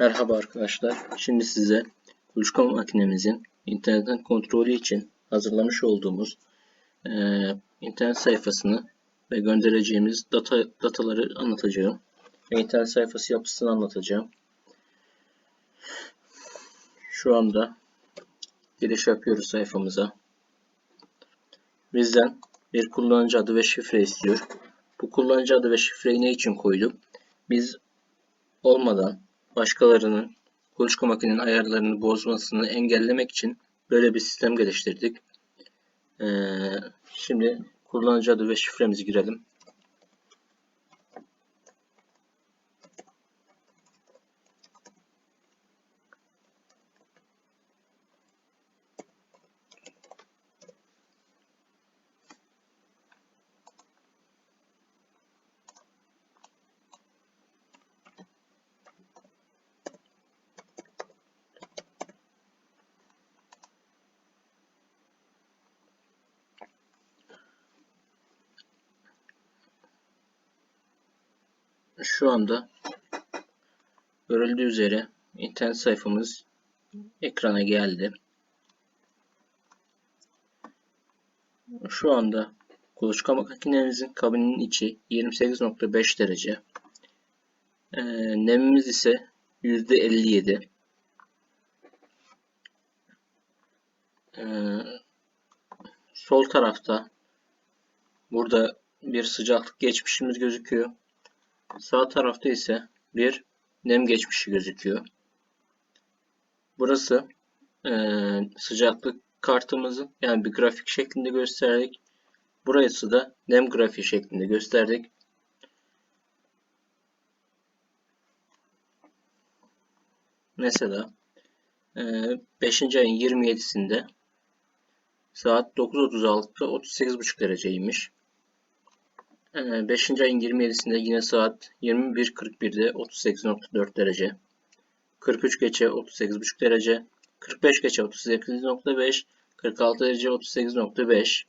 Merhaba arkadaşlar. Şimdi size kuluçka makinemizin internetten kontrolü için hazırlamış olduğumuz eee, internet sayfasını ve göndereceğimiz data dataları anlatacağım. Ve internet sayfası yapısını anlatacağım. Şu anda giriş yapıyoruz sayfamıza. Bizden bir kullanıcı adı ve şifre istiyor. Bu kullanıcı adı ve şifreyi ne için koyduk? Biz olmadan başkalarının kuluçka makinenin ayarlarını bozmasını engellemek için böyle bir sistem geliştirdik. Ee, şimdi kullanıcı adı ve şifremizi girelim. Şu anda görüldüğü üzere internet sayfamız ekrana geldi. Şu anda kuluçka makinemizin kabinin içi 28.5 derece. Ee, nemimiz ise %57. Ee, sol tarafta burada bir sıcaklık geçmişimiz gözüküyor. Sağ tarafta ise bir nem geçmişi gözüküyor. Burası eee, sıcaklık kartımızın yani bir grafik şeklinde gösterdik. Burası da nem grafiği şeklinde gösterdik. Mesela 5. ayın 27'sinde saat 9.36'da 38.5 dereceymiş. 5. Ee, ayın 27'sinde yine saat 21.41'de 38.4 derece. 43 geçe 38.5 derece. 45 geçe 38.5. 46 derece 38.5.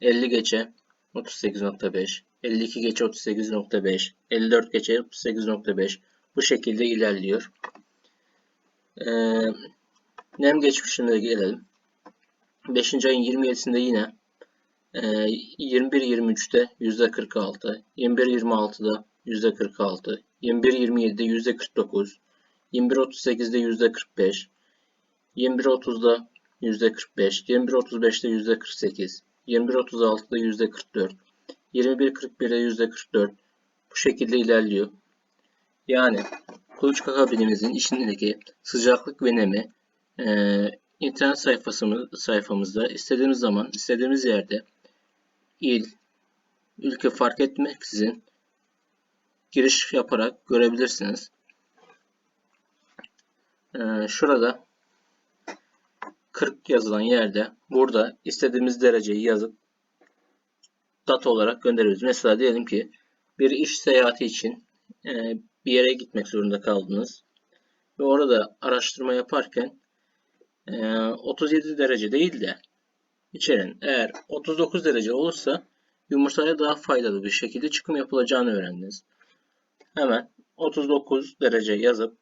50 geçe 38.5. 52 geçe 38.5. 54 geçe 38.5. Bu şekilde ilerliyor. Ee, nem geçmişine gelelim. 5. ayın 27'sinde yine 21-23'te %46, 21-26'da %46, 21-27'de %49, 21-38'de %45, 21-30'da %45, 21-35'te %48, 21-36'da %44, 21-41'de %44 bu şekilde ilerliyor. Yani kuluçka kabinimizin içindeki sıcaklık ve nemi e, internet sayfasımız, sayfamızda istediğimiz zaman istediğimiz yerde il, ülke fark etmeksizin giriş yaparak görebilirsiniz. Ee, şurada 40 yazılan yerde burada istediğimiz dereceyi yazıp data olarak gönderebiliriz. Mesela diyelim ki bir iş seyahati için e, bir yere gitmek zorunda kaldınız ve orada araştırma yaparken e, 37 derece değil de içerin eğer 39 derece olursa yumurtaya daha faydalı bir şekilde çıkım yapılacağını öğrendiniz. Hemen 39 derece yazıp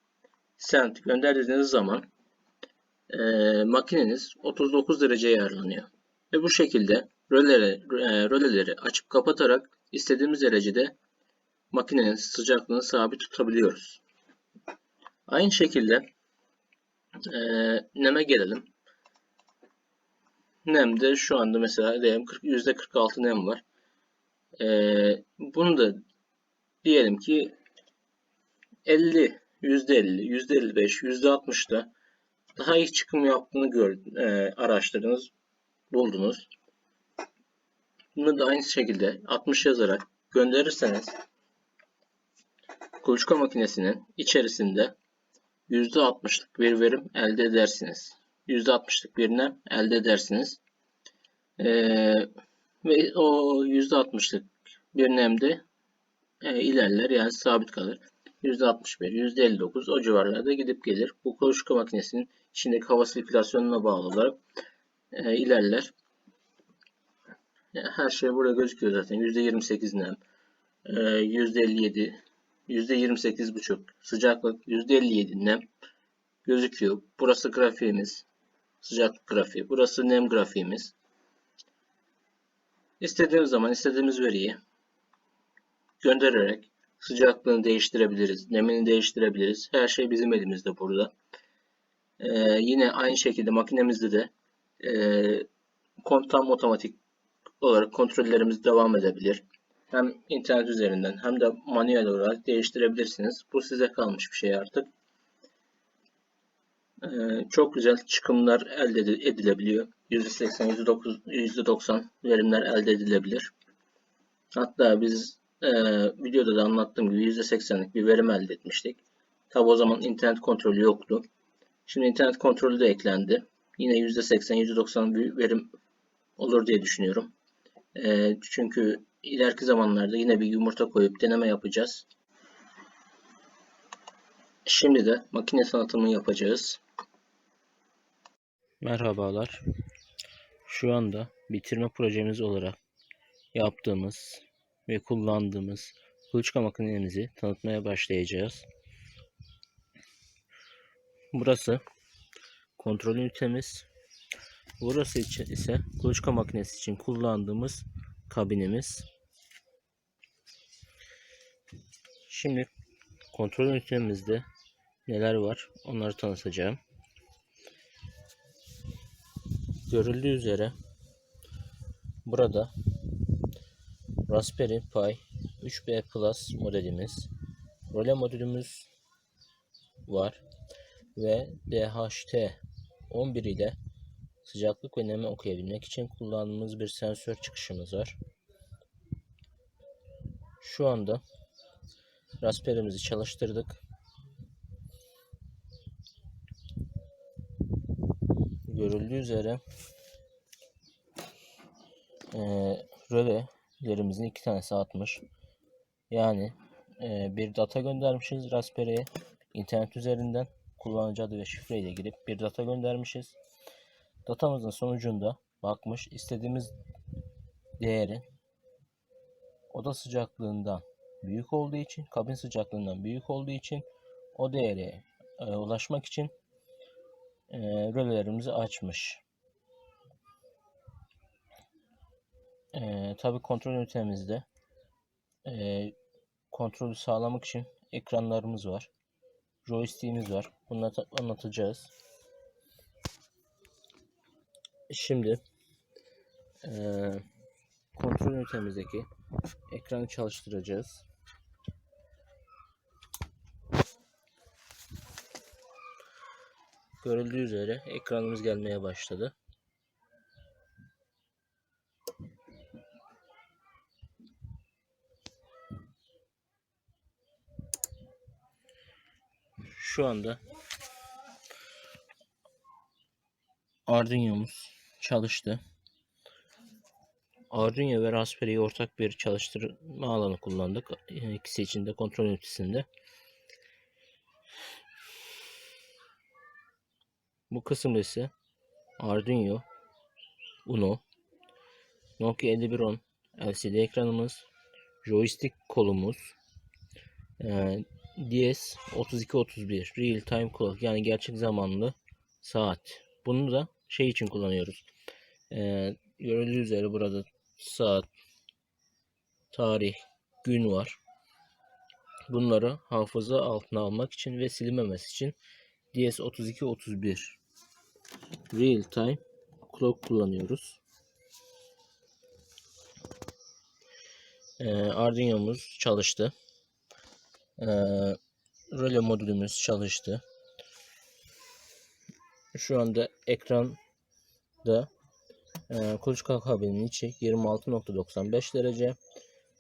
sent gönderdiğiniz zaman e, makineniz 39 dereceye ayarlanıyor. Ve bu şekilde röleleri, e, röleleri açıp kapatarak istediğimiz derecede makinenin sıcaklığını sabit tutabiliyoruz. Aynı şekilde e, neme gelelim. Nemde şu anda mesela diyelim %46 nem var. Ee, bunu da diyelim ki 50, %50, %55, %60'da daha iyi çıkım yaptığını gördünüz, e, araştırdınız, buldunuz. Bunu da aynı şekilde 60 yazarak gönderirseniz kuluçka makinesinin içerisinde %60'lık bir verim elde edersiniz. %60'lık bir nem elde edersiniz. Ee, ve o %60'lık bir nemde e, ilerler yani sabit kalır. %61, %59 o civarlarda gidip gelir. Bu kuluçka makinesinin içindeki hava sirkülasyonuna bağlı olarak e, ilerler. Her şey burada gözüküyor zaten. %28 nem, e, %57 %28,5. Sıcaklık %57 nem gözüküyor. Burası grafiğimiz. Sıcaklık grafiği. Burası nem grafiğimiz. İstediğimiz zaman istediğimiz veriyi göndererek sıcaklığını değiştirebiliriz. Nemini değiştirebiliriz. Her şey bizim elimizde burada. Ee, yine aynı şekilde makinemizde de e, tam otomatik olarak kontrollerimiz devam edebilir. Hem internet üzerinden hem de manuel olarak değiştirebilirsiniz. Bu size kalmış bir şey artık. Ee, çok güzel çıkımlar elde edi- edilebiliyor. %80, %9, %90 verimler elde edilebilir. Hatta biz e, videoda da anlattığım gibi %80'lik bir verim elde etmiştik. Tabi o zaman internet kontrolü yoktu. Şimdi internet kontrolü de eklendi. Yine %80, %90 bir verim olur diye düşünüyorum. E, çünkü ileriki zamanlarda yine bir yumurta koyup deneme yapacağız. Şimdi de makine tanıtımı yapacağız. Merhabalar. Şu anda bitirme projemiz olarak yaptığımız ve kullandığımız kuluçka makinemizi tanıtmaya başlayacağız. Burası kontrol ünitemiz. Burası için ise kuluçka makinesi için kullandığımız kabinimiz. Şimdi kontrol ünitemizde neler var onları tanıtacağım. Görüldüğü üzere burada Raspberry Pi 3B Plus modelimiz, role modülümüz var ve DHT 11 ile sıcaklık ve nemi okuyabilmek için kullandığımız bir sensör çıkışımız var. Şu anda Raspberry'mizi çalıştırdık. Görüldüğü üzere eee rölelerimizin iki tanesi atmış. Yani eee, bir data göndermişiz Raspberry'e internet üzerinden kullanıcı adı ve şifreyle girip bir data göndermişiz. Datamızın sonucunda bakmış istediğimiz değerin oda sıcaklığından büyük olduğu için, kabin sıcaklığından büyük olduğu için o değere e, ulaşmak için e, rölelerimizi açmış. E, Tabi kontrol ünitemizde e, kontrolü sağlamak için ekranlarımız var. Joystick'imiz var. Ta- anlatacağız. Şimdi e, kontrol ünitemizdeki ekranı çalıştıracağız. Görüldüğü üzere ekranımız gelmeye başladı. Şu anda Arduino'muz çalıştı. Arduino ve Raspberry'yi ortak bir çalıştırma alanı kullandık. İkisi için de kontrol ünitesinde. Bu kısımda ise Arduino, Uno, Nokia 5110 LCD ekranımız, joystick kolumuz, e, DS 3231 Real Time Clock yani gerçek zamanlı saat. Bunu da şey için kullanıyoruz. E, görüldüğü üzere burada saat, tarih, gün var. Bunları hafıza altına almak için ve silinmemesi için DS3231 Real Time Clock kullanıyoruz. Ee, Arduino'muz çalıştı. Ee, röle modülümüz çalıştı. Şu anda ekranda e, kuluçka kabinin içi 26.95 derece.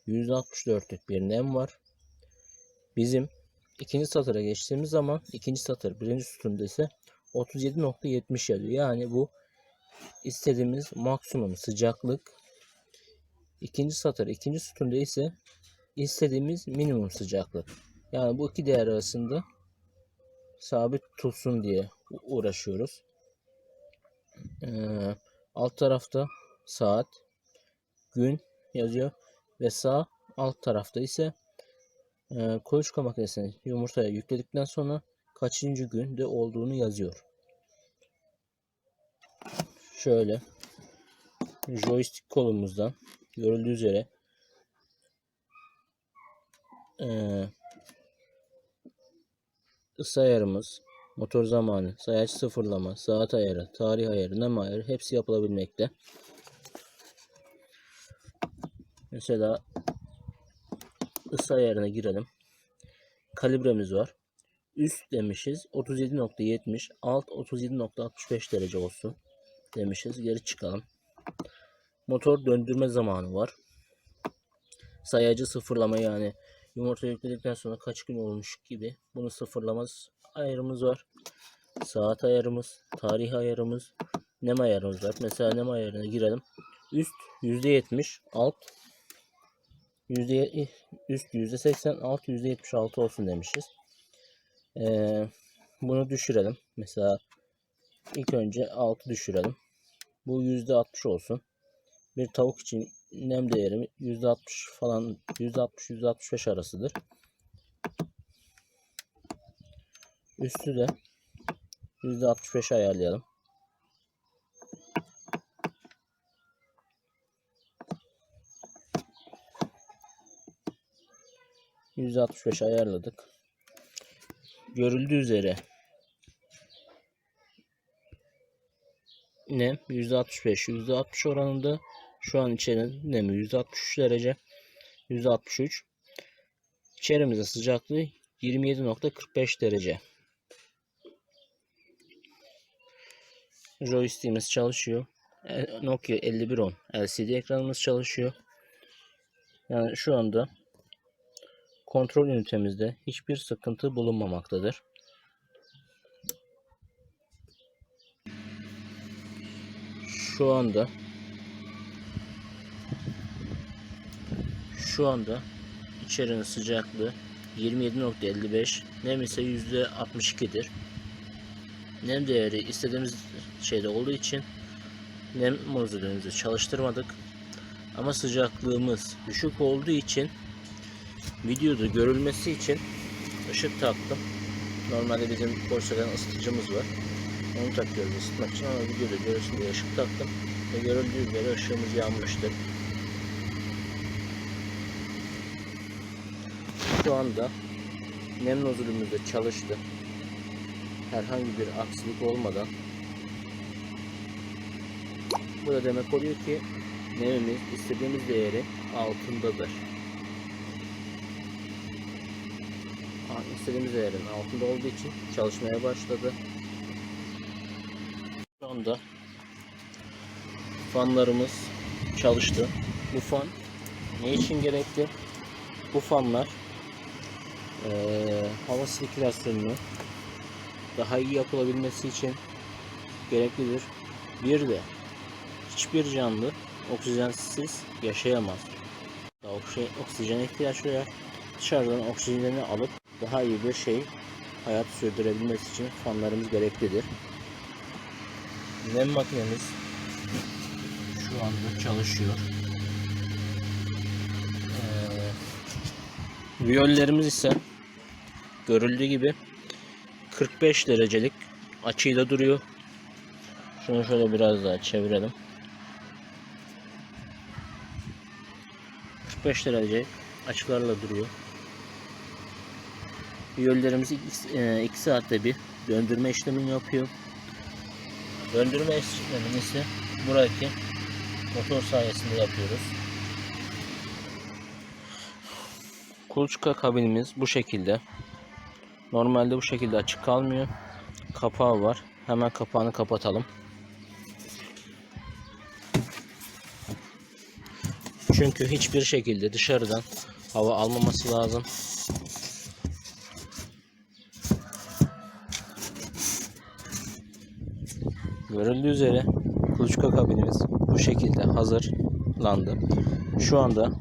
164'lük bir nem var. Bizim ikinci satıra geçtiğimiz zaman ikinci satır birinci sütunda ise 37.70 yazıyor. Yani bu istediğimiz maksimum sıcaklık. İkinci satır ikinci sütunda ise istediğimiz minimum sıcaklık. Yani bu iki değer arasında sabit tutsun diye uğraşıyoruz. Ee, alt tarafta saat, gün yazıyor ve sağ alt tarafta ise e, kuluçka makinesine yumurtaya yükledikten sonra kaçıncı günde olduğunu yazıyor. Şöyle joystick kolumuzdan görüldüğü üzere e, ısı ayarımız, motor zamanı, sayaç sıfırlama, saat ayarı, tarih ayarı, nem ayarı hepsi yapılabilmekte. Mesela ısı ayarına girelim. Kalibremiz var. Üst demişiz 37.70, alt 37.65 derece olsun demişiz. Geri çıkalım. Motor döndürme zamanı var. Sayacı sıfırlama yani yumurta yükledikten sonra kaç gün olmuş gibi bunu sıfırlamaz ayarımız var. Saat ayarımız, tarih ayarımız, nem ayarımız var. Mesela nem ayarına girelim. Üst %70, alt yüzde üst yüzde 80 alt yüzde 76 olsun demişiz. Ee, bunu düşürelim. Mesela ilk önce 6 düşürelim. Bu yüzde 60 olsun. Bir tavuk için nem değeri yüzde 60 falan yüzde 60 yüzde 65 arasıdır. Üstü de yüzde 65 ayarlayalım. %65 ayarladık. Görüldüğü üzere. Nem %65 %60 oranında. Şu an içerinin nemi %63 derece %63 İçerimizin sıcaklığı 27.45 derece. Joystick'imiz çalışıyor. E, Nokia 5110 LCD ekranımız çalışıyor. Yani şu anda kontrol ünitemizde hiçbir sıkıntı bulunmamaktadır. Şu anda şu anda içerinin sıcaklığı 27.55 nem ise %62'dir. Nem değeri istediğimiz şeyde olduğu için nem modülümüzü çalıştırmadık. Ama sıcaklığımız düşük olduğu için videoda görülmesi için ışık taktım. Normalde bizim porselen ısıtıcımız var. Onu takıyoruz ısıtmak için ama videoda görürsün diye ışık taktım. Ve görüldüğü üzere ışığımız yanmıştır. Şu anda nem nozulümüz de çalıştı. Herhangi bir aksilik olmadan. Bu da demek oluyor ki nemimiz istediğimiz değeri altındadır. İstediğimiz değerin altında olduğu için çalışmaya başladı. Şu anda fanlarımız çalıştı. Bu fan ne için gerekli? Bu fanlar ee, hava sirkülasyonunu daha iyi yapılabilmesi için gereklidir. Bir de hiçbir canlı oksijensiz yaşayamaz. Oksijene ihtiyaç duyar. Dışarıdan oksijenini alıp daha iyi bir şey hayat sürdürebilmesi için fanlarımız gereklidir. Nem makinemiz şu anda çalışıyor. Ee, viyollerimiz ise görüldüğü gibi 45 derecelik açıyla duruyor. Şunu şöyle biraz daha çevirelim. 45 derece açılarla duruyor. Yollarımızı 2 saatte bir döndürme işlemini yapıyor. Döndürme işlemini ise buradaki motor sayesinde yapıyoruz. Kuluçka kabinimiz bu şekilde. Normalde bu şekilde açık kalmıyor. Kapağı var. Hemen kapağını kapatalım. Çünkü hiçbir şekilde dışarıdan hava almaması lazım. Görüldüğü üzere kuluçka kabinimiz bu şekilde hazırlandı. Şu anda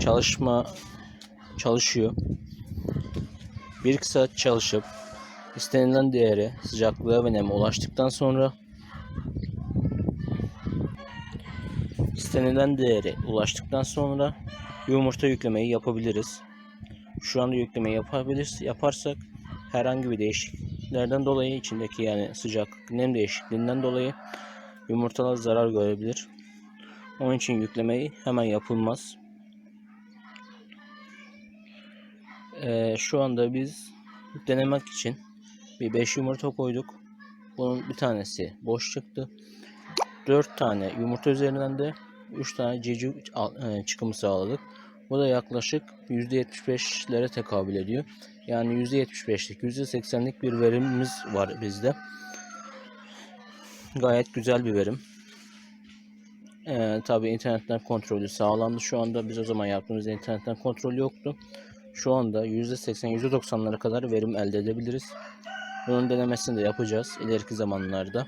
çalışma çalışıyor. Bir saat çalışıp istenilen değere sıcaklığa ve neme ulaştıktan sonra istenilen değere ulaştıktan sonra yumurta yüklemeyi yapabiliriz. Şu anda yükleme yapabilir, yaparsak herhangi bir değişikliklerden dolayı içindeki yani sıcaklık nem değişikliğinden dolayı yumurtalar zarar görebilir. Onun için yüklemeyi hemen yapılmaz. Ee, şu anda biz denemek için bir 5 yumurta koyduk. Bunun bir tanesi boş çıktı. 4 tane yumurta üzerinden de 3 tane civciv e, çıkımı sağladık. Bu da yaklaşık %75'lere tekabül ediyor. Yani %75'lik, %80'lik bir verimimiz var bizde. Gayet güzel bir verim. Ee, tabii internetten kontrolü sağlandı. Şu anda biz o zaman yaptığımızda internetten kontrol yoktu. Şu anda %80, %90'lara kadar verim elde edebiliriz. Bunun denemesini de yapacağız ileriki zamanlarda.